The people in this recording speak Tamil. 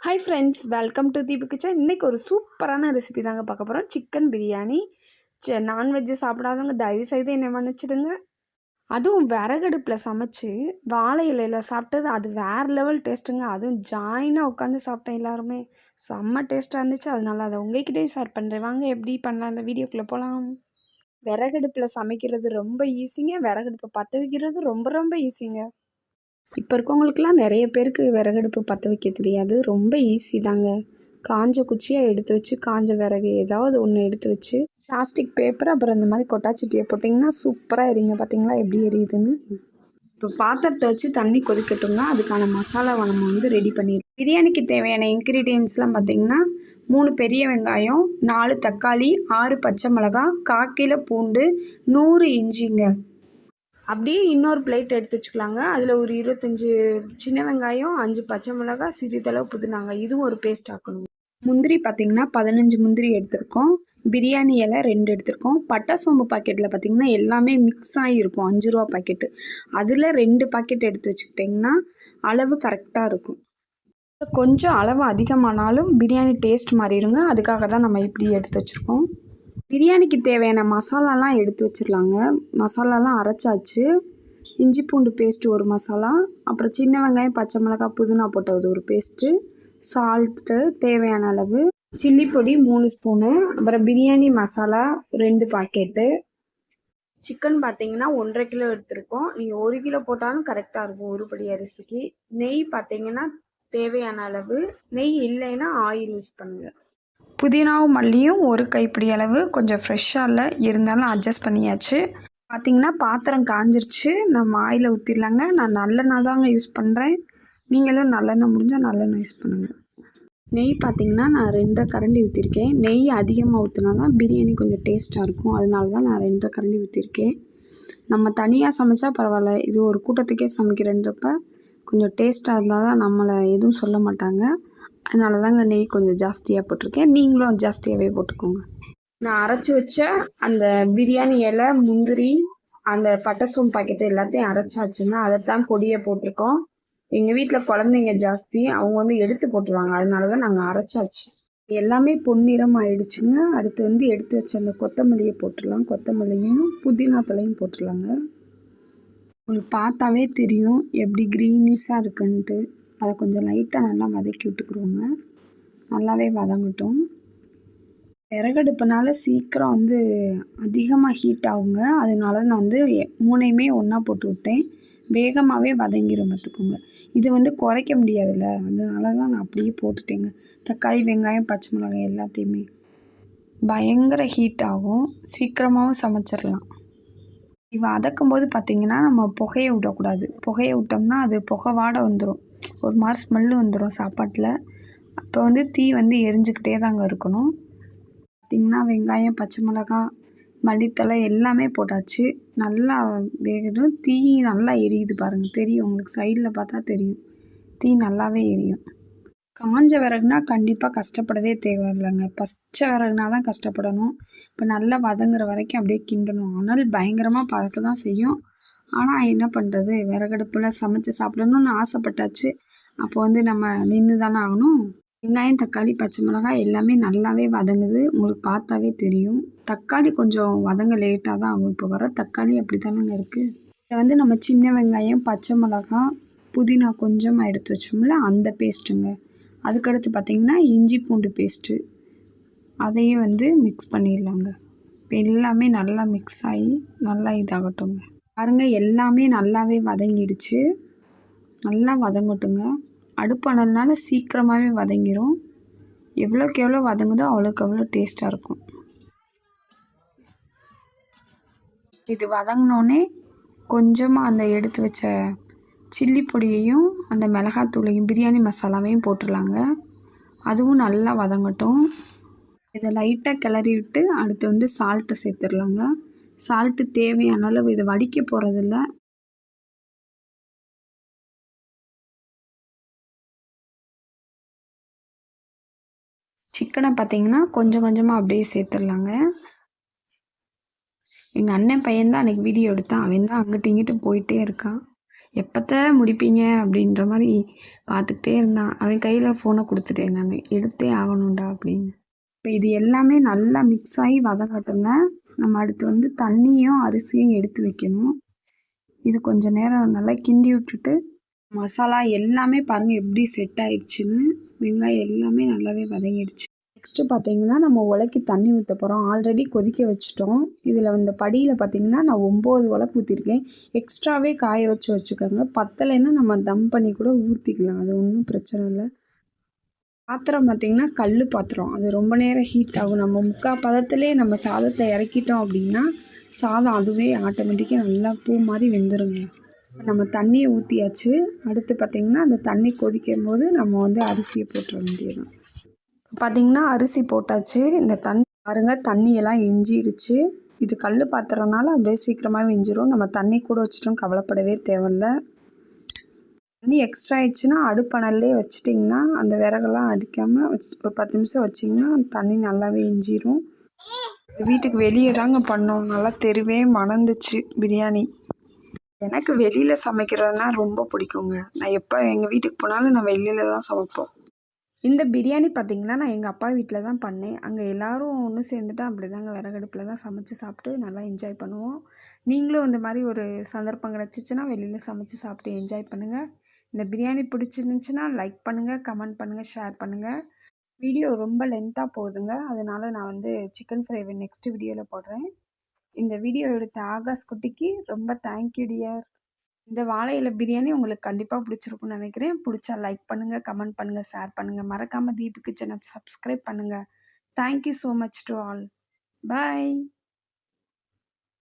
Hi friends welcome to Deepu kitchen இன்றைக்கி ஒரு சூப்பரான ரெசிபி தாங்க பார்க்க போகிறோம் சிக்கன் பிரியாணி சே நான்வெஜ்ஜு சாப்பிடாதவங்க தயவு செய்து என்ன மன்னிச்சிடுங்க. அதுவும் விறகடுப்பில் சமைச்சு வாழை இலையில் சாப்பிட்டது அது வேறு லெவல் டேஸ்ட்டுங்க அதுவும் ஜாயினாக உட்காந்து சாப்பிட்டேன் எல்லாருமே. செம்ம டேஸ்ட்டாக இருந்துச்சு. அதனால அதை உங்ககிட்டே ஷேர் பண்ணுறேன் வாங்க எப்படி பண்ணலாம் இந்த வீடியோக்குள்ளே போகலாம் விறகடுப்பில் சமைக்கிறது ரொம்ப ஈஸிங்க விறகடுப்பை பற்ற வைக்கிறது ரொம்ப ரொம்ப ஈஸிங்க இப்போ இருக்கவங்களுக்குலாம் நிறைய பேருக்கு விறகடுப்பு பற்ற வைக்க தெரியாது. ரொம்ப ஈஸி தாங்க. காஞ்ச குச்சியாக எடுத்து வச்சு காஞ்ச விறகு ஏதாவது ஒன்று எடுத்து வச்சு பிளாஸ்டிக் பேப்பர் அப்புறம் இந்த மாதிரி கொட்டாச்சட்டியை போட்டிங்கன்னா சூப்பராக எரியுங்க. பார்த்தீங்களா எப்படி எரியுதுன்னு? இப்போ பாத்திரத்தை வச்சு தண்ணி கொதிக்கட்டும்னா அதுக்கான மசாலாவை நம்ம வந்து ரெடி பண்ணிடுவோம் பிரியாணிக்கு தேவையான இன்க்ரீடியன்ஸ்லாம் பார்த்தீங்கன்னா மூணு பெரிய வெங்காயம் நாலு தக்காளி ஆறு பச்சை மிளகாய் காக்கில பூண்டு நூறு இஞ்சிங்க. அப்படியே இன்னொரு பிளேட் எடுத்து வச்சுக்கலாங்க. அதில் ஒரு இருபத்தஞ்சி சின்ன வெங்காயம் அஞ்சு பச்சை மிளகாய் சிறிதளவு புதினாங்க. இதுவும் ஒரு பேஸ்ட் ஆக்கணும். முந்திரி பார்த்திங்கன்னா பதினஞ்சு முந்திரி எடுத்திருக்கோம். பிரியாணி இலை ரெண்டு எடுத்திருக்கோம். பட்டை சோம்பு பாக்கெட்டில் பார்த்திங்கன்னா எல்லாமே மிக்ஸ் ஆகிருக்கும் அஞ்சு ரூபா பாக்கெட்டு அதில் ரெண்டு பாக்கெட் எடுத்து வச்சுக்கிட்டிங்கன்னா அளவு கரெக்டாக இருக்கும். கொஞ்சம் அளவு அதிகமானாலும் பிரியாணி டேஸ்ட் மாறிடுங்க. அதுக்காக தான் நம்ம இப்படி எடுத்து வச்சுருக்கோம். பிரியாணிக்கு தேவையான மசாலாலாம் எடுத்து வச்சிடலாங்க. மசாலாலாம் அரைச்சாச்சு. இஞ்சி பூண்டு பேஸ்ட்டு ஒரு மசாலா அப்புறம் சின்ன வெங்காயம் பச்சை மிளகாய் புதினா போட்டது ஒரு பேஸ்ட்டு சால்ட்டு தேவையான அளவு சில்லி பொடி மூணு ஸ்பூனு அப்புறம் பிரியாணி மசாலா ரெண்டு பாக்கெட்டு சிக்கன் பார்த்தீங்கன்னா ஒன்றரை கிலோ எடுத்திருக்கோம். நீங்கள் ஒரு கிலோ போட்டாலும் கரெக்டாக இருக்கும் ஒரு படி அரிசிக்கு நெய் பார்த்தீங்கன்னா தேவையான அளவு நெய் இல்லைன்னா ஆயில் யூஸ் பண்ணுங்கள் புதினாவும் மல்லியும் ஒரு கைப்பிடி அளவு கொஞ்சம் ஃப்ரெஷ்ஷாக இல்லை. இருந்தாலும் அட்ஜஸ்ட் பண்ணியாச்சு. பார்த்திங்கன்னா பாத்திரம் காஞ்சிருச்சு. நம்ம ஆயில் ஊற்றிடலாங்க நான் நல்லெண்ணெய் தாங்க யூஸ் பண்ணுறேன் நீங்களும் நல்லெண்ணெய் முடிஞ்சால் நல்லெண்ணெய் யூஸ் பண்ணுங்கள் நெய் பார்த்திங்கன்னா நான் ரெண்டரை கரண்டி ஊற்றிருக்கேன் நெய் அதிகமாக ஊற்றினா தான் பிரியாணி கொஞ்சம் டேஸ்ட்டாக இருக்கும். அதனால தான் நான் ரெண்டரை கரண்டி ஊற்றிருக்கேன் நம்ம தனியாக சமைச்சா பரவாயில்ல. இது ஒரு கூட்டத்துக்கே சமைக்கிறேன்றப்ப கொஞ்சம் டேஸ்ட்டாக இருந்தால் தான் நம்மளை எதுவும் சொல்ல மாட்டாங்க. அதனால தாங்க நெய் கொஞ்சம் ஜாஸ்தியாக போட்டிருக்கேன். நீங்களும் ஜாஸ்தியாகவே போட்டுக்கோங்க. நான் அரைச்சி வச்ச அந்த பிரியாணி இலை முந்திரி அந்த பட்டை சோம்பு பாக்கெட்டு எல்லாத்தையும் அரைச்சாச்சுங்க. அதைத்தான் பொடியை போட்டிருக்கோம். எங்கள் வீட்டில் குழந்தைங்க ஜாஸ்தி அவங்க வந்து எடுத்து போட்டுருவாங்க. அதனால தான் நாங்கள் அரைச்சாச்சு. எல்லாமே பொன்னிறம் ஆயிடுச்சுங்க. அடுத்து வந்து எடுத்து வச்ச அந்த கொத்தமல்லியை போட்டுடலாம். கொத்தமல்லியும் புதினா தலையும் போட்டுடலாங்க. உங்களுக்கு பார்த்தாவே தெரியும் எப்படி க்ரீனிஷாக இருக்குன்ட்டு. அதை கொஞ்சம் லைட்டாக நல்லா வதக்கி விட்டுக்குருவோங்க நல்லாவே வதங்கட்டும். விறகடுப்புனால சீக்கிரம் வந்து அதிகமாக ஹீட் ஆகுங்க. அதனால நான் வந்து மூணையுமே ஒன்றா போட்டு விட்டேன். வேகமாகவே வதங்கிடும் பார்த்துக்கோங்க. இது வந்து குறைக்க முடியாதுல்ல. அதனால தான் நான் அப்படியே போட்டுட்டேங்க. தக்காளி வெங்காயம் பச்சை மிளகாய் எல்லாத்தையுமே. பயங்கர ஹீட் ஆகும். சீக்கிரமாகவும் சமைச்சிடலாம் வதக்கும் போது பார்த்திங்கன்னா நம்ம புகையை விடக்கூடாது. புகையை விட்டோம்னா அது புகை வாடை வந்துடும் ஒரு மாதிரி ஸ்மெல்லு வந்துடும் சாப்பாட்டில். அப்போ வந்து தீ வந்து எரிஞ்சுக்கிட்டே தாங்க இருக்கணும். பார்த்திங்கன்னா வெங்காயம் பச்சை மிளகா மல்லித்தலை எல்லாமே போட்டாச்சு. நல்லா வேகணும் தீ நல்லா எரியுது பாருங்கள் தெரியும். உங்களுக்கு சைடில் பார்த்தா தெரியும். தீ நல்லாவே எரியும். காஞ்ச விறகுனா கண்டிப்பாக கஷ்டப்படவே தேவையில்லைங்க. பச்சை விறகுனா தான் கஷ்டப்படணும். இப்போ நல்லா வதங்குற வரைக்கும் அப்படியே கிண்டணும். ஆனால் பயங்கரமாக பறக்க தான் செய்யும். ஆனால் என்ன பண்ணுறது விறகடுப்பில் சமைச்சு சாப்பிடணும்னு ஆசைப்பட்டாச்சு. அப்போ வந்து நம்ம நின்று தானே ஆகணும். வெங்காயம் தக்காளி பச்சை மிளகாய் எல்லாமே நல்லாவே வதங்குது. உங்களுக்கு பார்த்தாவே தெரியும். தக்காளி கொஞ்சம் வதங்க லேட்டாக தான் ஆகும். இப்போ வர தக்காளி அப்படி தானே இருக்குது இதை வந்து நம்ம சின்ன வெங்காயம் பச்சை மிளகாய் புதினா கொஞ்சமாக எடுத்து வச்சோம்ல அந்த பேஸ்ட்டுங்க அதுக்கடுத்து பார்த்திங்கன்னா இஞ்சி பூண்டு பேஸ்ட்டு அதையும் வந்து மிக்ஸ் பண்ணிடலாங்க. இப்போ எல்லாமே நல்லா மிக்ஸ் ஆகி நல்லா இதாகட்டுங்க. பாருங்கள் எல்லாமே நல்லாவே வதங்கிடுச்சு. நல்லா வதங்கட்டுங்க. அடுப்பானதுனால சீக்கிரமாகவே வதங்கிடும் எவ்வளோக்கு எவ்வளோ வதங்குதோ அவ்வளோக்கு அவ்வளோ டேஸ்ட்டாக இருக்கும். இது வதங்கினோடனே கொஞ்சமாக அந்த எடுத்து வச்ச சில்லி பொடியையும் அந்த மிளகாத்தூளையும் பிரியாணி மசாலாவையும் போட்டுடலாங்க. அதுவும் நல்லா வதங்கட்டும். இதை லைட்டாக கிளறி விட்டு அடுத்து வந்து சால்ட்டு சேர்த்துடலாங்க. சால்ட்டு தேவையான அளவு இதை வடிக்க போகிறதில்ல சிக்கனை பார்த்தீங்கன்னா கொஞ்சம் கொஞ்சமாக அப்படியே சேர்த்துடலாங்க. எங்கள் அண்ணன் பையன்தான் அன்றைக்கி வீடியோ எடுத்தான். அவன் தான் அங்கிட்டு இங்கிட்டு போயிட்டே இருக்கான். எப்போத்த முடிப்பீங்க அப்படின்ற மாதிரி பார்த்துக்கிட்டே இருந்தான். அவன் கையில் ஃபோனை கொடுத்துட்டேன் நான். எடுத்தே ஆகணும்டா அப்படின்னு. இப்போ இது எல்லாமே நல்லா மிக்ஸ் ஆகி வதங்கட்டுங்க நம்ம அடுத்து வந்து தண்ணியும் அரிசியும் எடுத்து வைக்கணும். இது கொஞ்சம் நேரம் நல்லா கிண்டி விட்டுட்டு மசாலா எல்லாமே பாருங்கள் எப்படி செட் ஆயிடுச்சுன்னு. வெங்காயம் எல்லாமே நல்லாவே வதங்கிடுச்சு. நெக்ஸ்ட்டு பார்த்தீங்கன்னா நம்ம உலக்கி தண்ணி ஊற்ற போகிறோம் ஆல்ரெடி கொதிக்க வச்சுட்டோம். இதில் இந்த படியில் பார்த்தீங்கன்னா நான் ஒம்பது உலக்கு ஊற்றிருக்கேன் எக்ஸ்ட்ராவே காய வச்சு வச்சுக்கோங்க. பத்தலைன்னா நம்ம தம் பண்ணி கூட ஊற்றிக்கலாம் அது ஒன்றும் பிரச்சனை இல்லை. பாத்திரம் பார்த்திங்கன்னா கல் பாத்திரம். அது ரொம்ப நேரம் ஹீட் ஆகும். நம்ம முக்கால் பதத்துலேயே நம்ம சாதத்தை இறக்கிட்டோம் அப்படின்னா சாதம் அதுவே ஆட்டோமேட்டிக்காக நல்லா பூ மாதிரி வெந்துருங்க. நம்ம தண்ணியை ஊற்றியாச்சு அடுத்து பார்த்திங்கன்னா அந்த தண்ணி கொதிக்கும் போது நம்ம வந்து அரிசியை போட்டுற வேண்டியதான் பார்த்திங்கன்னா அரிசி போட்டாச்சு. இந்த தண்ணி பாருங்கள் தண்ணியெல்லாம் எஞ்சிடுச்சு. இது கல் பாத்திரனால அப்படியே சீக்கிரமாக வெஞ்சிரும் நம்ம தண்ணி கூட வச்சுட்டோம் கவலைப்படவே தேவையில்ல. தண்ணி எக்ஸ்ட்ரா ஆயிடுச்சுன்னா அடுப்பணல்லே வச்சிட்டிங்கன்னா அந்த விறகெல்லாம் அடிக்காமல் வச்சு ஒரு பத்து நிமிஷம் வச்சிங்கன்னா தண்ணி நல்லாவே எஞ்சிரும். வீட்டுக்கு வெளியே தாங்க பண்ணோம். நல்லா தெருவே மணந்துச்சு பிரியாணி. எனக்கு வெளியில் சமைக்கிறதுனா ரொம்ப பிடிக்குங்க. நான் எப்போ எங்கள் வீட்டுக்கு போனாலும் நான் வெளியில் தான் சமைப்போம். இந்த பிரியாணி பார்த்திங்கன்னா நான் எங்கள் அப்பா வீட்டில் தான் பண்ணேன். அங்கே எல்லோரும் ஒன்று சேர்ந்துட்டு அப்படி தாங்க விறகடுப்பில் தான் சமைச்சு சாப்பிட்டு நல்லா என்ஜாய் பண்ணுவோம். நீங்களும் இந்த மாதிரி ஒரு சந்தர்ப்பம் கிடச்சிச்சின்னா வெளியில் சமைச்சு சாப்பிட்டு என்ஜாய் பண்ணுங்கள் இந்த பிரியாணி பிடிச்சிருந்துச்சின்னா லைக் பண்ணுங்கள் கமெண்ட் பண்ணுங்கள் ஷேர் பண்ணுங்கள் வீடியோ ரொம்ப லென்த்தாக போகுதுங்க அதனால் நான் வந்து சிக்கன் ஃப்ரைவை நெக்ஸ்ட் வீடியோவில் போடுறேன். இந்த வீடியோ எடுத்த ஆகாஷ் குட்டிக்கு ரொம்ப தேங்க்யூ டியர் இந்த வாழை இலை பிரியாணி உங்களுக்கு கண்டிப்பாக பிடிச்சிருக்கும்னு நினைக்கிறேன். பிடிச்சா லைக் பண்ணுங்கள் கமெண்ட் பண்ணுங்கள் ஷேர் பண்ணுங்கள் மறக்காமல் தீபு கிச்சனை சப்ஸ்கிரைப் பண்ணுங்கள் thank you so much to all bye